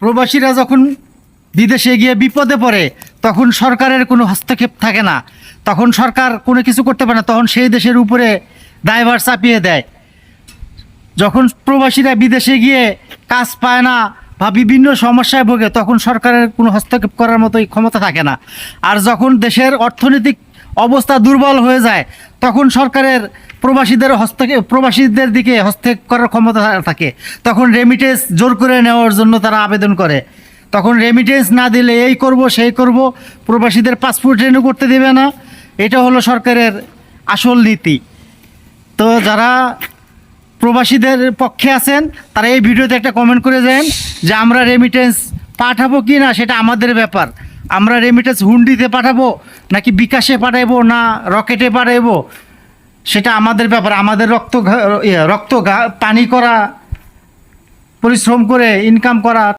প্রবাসীরা যখন বিদেশে গিয়ে বিপদে পড়ে, তখন সরকারের কোনো হস্তক্ষেপ থাকে না। তখন সরকার কোনো কিছু করতে পারে না, তখন সেই দেশের উপরে দায়ভার চাপিয়ে দেয়। যখন প্রবাসীরা বিদেশে গিয়ে কাজ পায় না বা বিভিন্ন সমস্যায় ভোগে, তখন সরকারের কোনো হস্তক্ষেপ করার মতোই ক্ষমতা থাকে না। আর যখন দেশের অর্থনৈতিক অবস্থা দুর্বল হয়ে যায়, তখন সরকারের প্রবাসীদের হস্তক্ষেপ প্রবাসীদের দিকে হস্তক্ষেপ করার ক্ষমতা থাকে। তখন রেমিটেন্স জোর করে নেওয়ার জন্য তারা আবেদন করে। তখন রেমিটেন্স না দিলে এই করব, সেই করব, প্রবাসীদের পাসপোর্ট রেনু করতে দেবে না। এটা হলো সরকারের আসল নীতি। তো যারা প্রবাসীদের পক্ষে আছেন, তারা এই ভিডিওতে একটা কমেন্ট করে দেন যে আমরা রেমিটেন্স পাঠাবো কি না সেটা আমাদের ব্যাপার। আমরা রেমিটেন্স হুন্ডিতে পাঠাবো নাকি বিকাশে পাঠাবো না রকেটে পাঠাবো? সেটা আমাদের ব্যাপার আমাদের রক্ত ইয়ে, রক্ত পানি করা পরিশ্রম করে ইনকাম করা